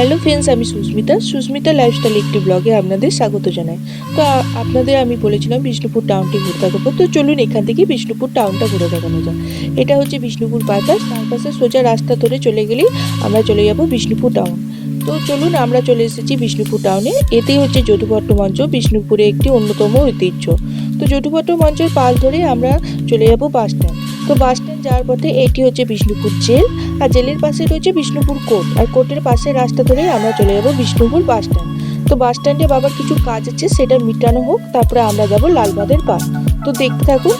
Hello friends, আমি Susmita. Susmita lifestyle একটি ব্লগে আপনাদের স্বাগত জানাই। তো আপনাদের আমি বলেছিলাম বিষ্ণুপুর টাউনটি ঘুরে দেখাবো তো চলুন এখান থেকে বিষ্ণুপুর টাউনটা ঘুরে দেখানো যাক। এটা হচ্ছে বিষ্ণুপুর বাজার। তার পাশে সোজা রাস্তা ধরে চলে গেলেই আমরা চলে যাব বিষ্ণুপুর টাউন তো চলুন আমরা চলে এসেছি বিষ্ণুপুর টাউনে এতেই হচ্ছে যদুভট্ট মঞ্চ, বিষ্ণুপুরে একটি অন্যতম ঐতিহ্য। তো যদুভট্ট মঞ্চের পাল ধরে আমরা চলে যাব বাস স্ট্যান্ড তো বাস স্ট্যান্ড যাওয়ার পথে এটি হচ্ছে বিষ্ণুপুর জেল, আর জেলের পাশে রয়েছে বিষ্ণুপুর কোর্ট, আর কোর্টের পাশে রাস্তা ধরেই আমরা চলে যাব বিষ্ণুপুর বাস স্ট্যান্ড তো বাস স্ট্যান্ডে বাবার কিছু কাজ আছে, সেটা মিটানো হোক, তারপরে আমরা যাব লালবাদের পার তো দেখতে থাকুন।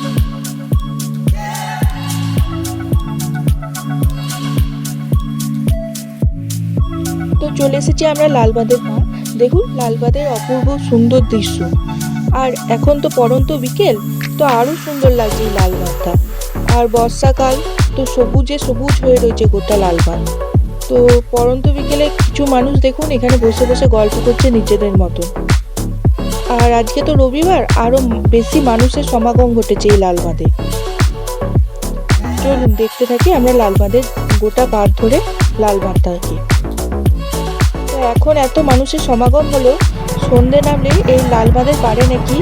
তো চলে এসেছি আমরা লালবাদের পার দেখুন, লালবাদের অপূর্ব সুন্দর দৃশ্য। আর এখন তো পরন্ত বিকেল, তো আরও সুন্দর লাগছে এই লালবাদটা। আর বর্ষাকাল তো সবুজে সবুজ হয়ে রয়েছে গোটা লালবাগ। তো পরন্ত বিকেলে কিছু মানুষ দেখুন এখানে বসে বসে গল্প করছে নিজেদের মতো। আর আজকে তো রবিবার, আরও বেশি মানুষের সমাগম ঘটেছে এই লালবাঁধে। চলুন দেখতে থাকি আমরা লালবাঁধের গোটা বার ধরে লালবাঁধটাকে। তো এখন এত মানুষের সমাগম হলো, সন্ধে নামলে এই লালবাঁধের পাড়ে নাকি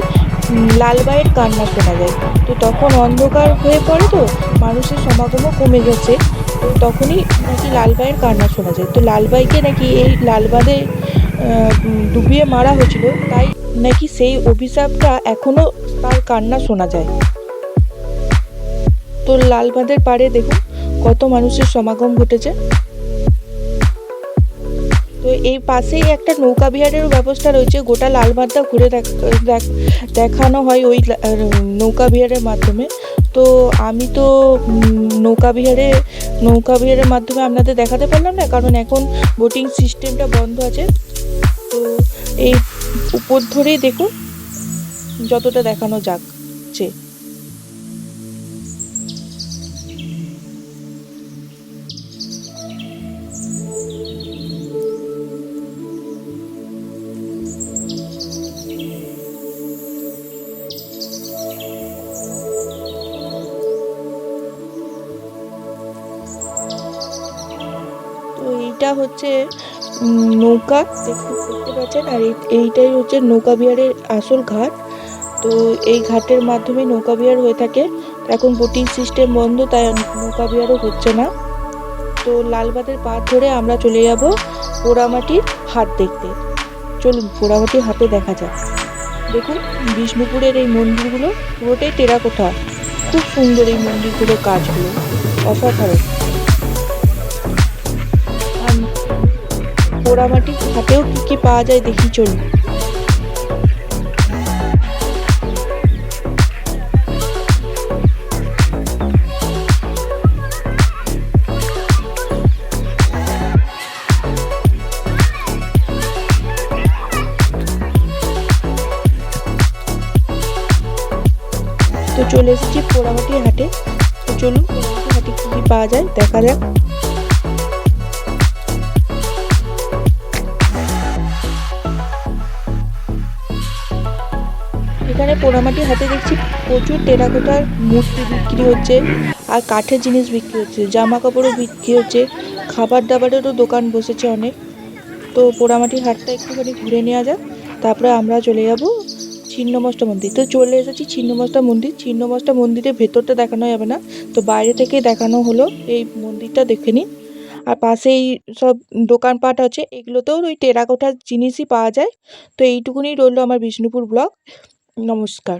লালবাইয়ের কান্না শোনা যায়। তো তখন অন্ধকার হয়ে পড়ে তো, মানুষের সমাগমও কমে গেছে। তো তখনই নাকি লালবাইয়ের কান্না শোনা যায়। তো লালবাইকে নাকি এই লালবাদে ডুবিয়ে মারা হয়েছিল। তাই নাকি সেই অভিশাপটা এখনও তার কান্না শোনা যায়। তো লালবাঁধের পাড়ে দেখুন, কত মানুষের সমাগম ঘটেছে। তো এই পাশেই একটা নৌকা বিহারেরও ব্যবস্থা রয়েছে। গোটা লালবাঁধটা ঘুরে দেখ- দেখ- দেখানো হয় ওই নৌকা বিহারের মাধ্যমে। তো আমি তো নৌকা বিহারে, নৌকা বিহারের মাধ্যমে আপনাদের দেখাতে পারলাম না, কারণ এখন বোটিং সিস্টেমটা বন্ধ আছে। তো এই উপর ধরেই দেখুন, যতটা দেখানো যাচ্ছে। এইটা হচ্ছে নৌকা, দেখতে পাচ্ছেন? আর এই- এইটাই হচ্ছে নৌকা বিহারের আসল ঘাট। তো এই ঘাটের মাধ্যমে নৌকা বিহার হয়ে থাকে। এখন বোটিং সিস্টেম বন্ধ, তাই নৌকা বিহারও হচ্ছে না। তো লালবাদের পার ধরে আমরা চলে যাব পোড়ামাটির হাট দেখতে। চলুন, পোড়ামাটির হাটে দেখা যাক। দেখুন, বিষ্ণুপুরের এই মন্দিরগুলো পুরোটাই টেরাকোঠা। খুব সুন্দর এই মন্দিরগুলোর কাজগুলো। অসাধারণ। পোড়ামাটি হাটেও কি কি পাওয়া যায় দেখি চলুন। তো চলে এসেছি পোড়ামাটি হাটে। তো চলুন পোড়ামাটি হাটে কি কি পাওয়া যায় দেখা যাক। এখানে পোড়ামাটি হাতে দেখছি প্রচুর টেরাকোটার মূর্তি বিক্রি হচ্ছে আর কাঠের জিনিস বিক্রি হচ্ছে জামা কাপড়ও বিক্রি হচ্ছে খাবার দাবারেরও দোকান বসেছে অনেক। তো পোড়ামাটির হাটটা একটুখানি ঘুরে নেওয়া যাক, তারপরে আমরা চলে যাব ছিন্নমস্তা মন্দির। তো চলে এসেছি ছিন্নমস্তা মন্দির, ছিন্নমস্তা মন্দিরের ভেতরটা দেখানো যাবে না, তো বাইরে থেকে দেখানো হলো এই মন্দিরটা দেখে নিন। আর পাশেই সব দোকানপাট আছে, এগুলোতেও ওই টেরাকোটার জিনিসই পাওয়া যায়। তো এইটুকুনি রইল আমার বিষ্ণুপুর ব্লগ। নমস্কার।